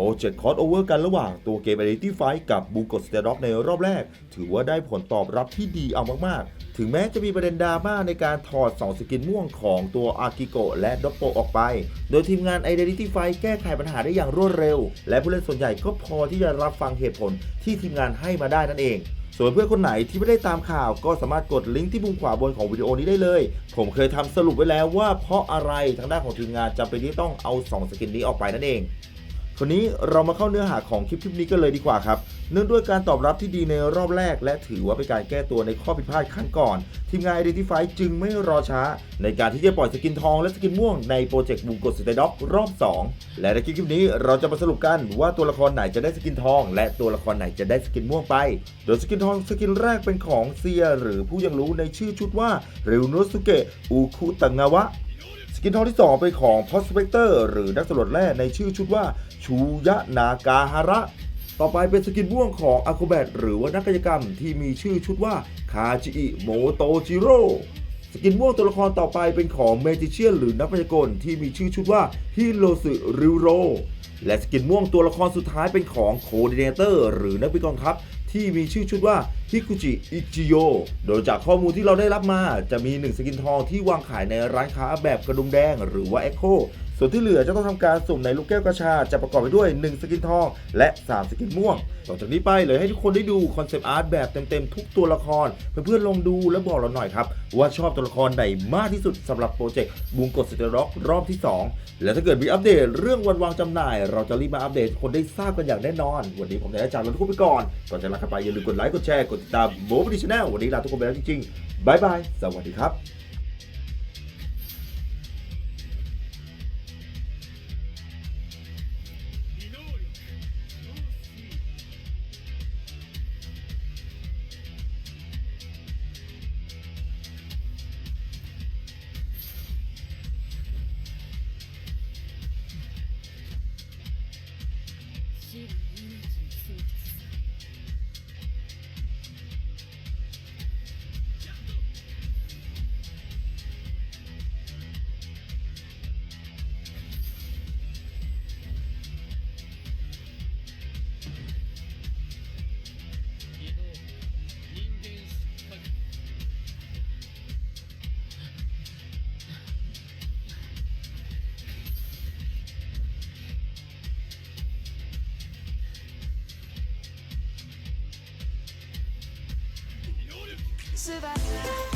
โปรเจกต์คอร์สโอเวอร์กันระหว่างตัวเกม Identity Fight กับบูก o สเตด็อกในรอบแรก ถือว่าได้ผลตอบรับที่ดีเอามากๆ ถึงแม้จะมีประเด็นดราม่าในการถอด 2 สกินม่วงของตัวอากิโกะและด็อปโปออกไป โดยทีมงาน Identity Fight แก้ไขปัญหาได้อย่างรวดเร็ว และผู้เล่นส่วนใหญ่ก็พอที่จะรับฟังเหตุผลที่ทีมงานให้มาได้นั่นเองส่วนเพื่อนคนไหนที่ไม่ได้ตามข่าวก็สามารถกดลิงก์ที่มุมขวาบนของวิดีโอนี้ได้เลย ผมเคยทำสรุปไว้แล้วว่าเพราะอะไรทางด้านของทีมงานจำเป็นที่ต้องเอา 2 สกินนี้ออกไปนั่นเอง คราวนี้เรามาเข้าเนื้อหาของคลิปคลิปนี้กันเลยดีกว่าครับ เนื่องด้วยการตอบรับที่ดีในรอบแรก และถือว่าเป็นการแก้ตัวในข้อผิดพลาดครั้งก่อน ทีมงาน Identify จึงไม่รอช้า ในการที่จะปล่อยสกินทองและสกินม่วงในโปรเจกต์บุงกดสเตด็อกรอบ 2 และในคลิปนี้เราจะมาสรุปกันว่าตัวละครไหนจะได้สกินทอง และตัวละครไหนจะได้สกินม่วงไป โดยสกินทองสกินแรกเป็นของเซียหรือผู้ยังรู้ในชื่อชุดว่าเรวโนสุเกะอุคุตังาวะ กินทองที่2เป็นของ Prospector หรือนักสำรวจแร่ในชื่อชุดว่าชูยะนากาฮาระ ต่อไปเป็นสกินม่วงของอา c คแบตหรือว่านักกายกรรมที่มีชื่อชุดว่าคาจิอิโมโตจิโร่สกินม่วงตัวละครต่อไปเป็นของเมจิเชียนหรือนักพยากลที่มีชื่อชุดว่าฮิโรสึริโรและสกินม่วงตัวละครสุดท้ายเป็นของโคดิเนเตอร์หรือนักวิกองทัพที่มีชื่อชุดว่าฮิกุจิอิจิโยโดยจากข้อมูลที่เราได้รับมาจะมี 1 สกินทองที่วางขายในร้านค้าแบบกระดุมแดงหรือว่า Echo ส่วนที่เหลือจะต้องทำการสุ่มในลูกแก้วกระชา จะประกอบไปด้วย 1 สกินทอง และ 3 สกินม่วง ต่อจากนี้ไปเลยให้ทุกคนได้ดูคอนเซปต์อาร์ตแบบเต็มๆ ทุกตัวละคร เพื่อนๆลองดูและบอกเราหน่อยครับ ว่าชอบตัวละครไหนมากที่สุดสำหรับโปรเจกต์บูมกดสเตอร์ร็อกรอบที่ 2 และถ้าเกิดมีอัปเดตเรื่องวันวางจำหน่ายเราจะรีบมาอัปเดตคนได้ทราบกันอย่างแน่นอน วันนี้ผมนายอาจารย์ลาทุกคนไปก่อนก่อนจะลากันไปอย่าลืมกดไลค์กดแชร์กดติดตามโบว์บดิชแนลวันนี้ลาทุกคนไปแล้วจริงๆบายบายสวัสดีครับ 翼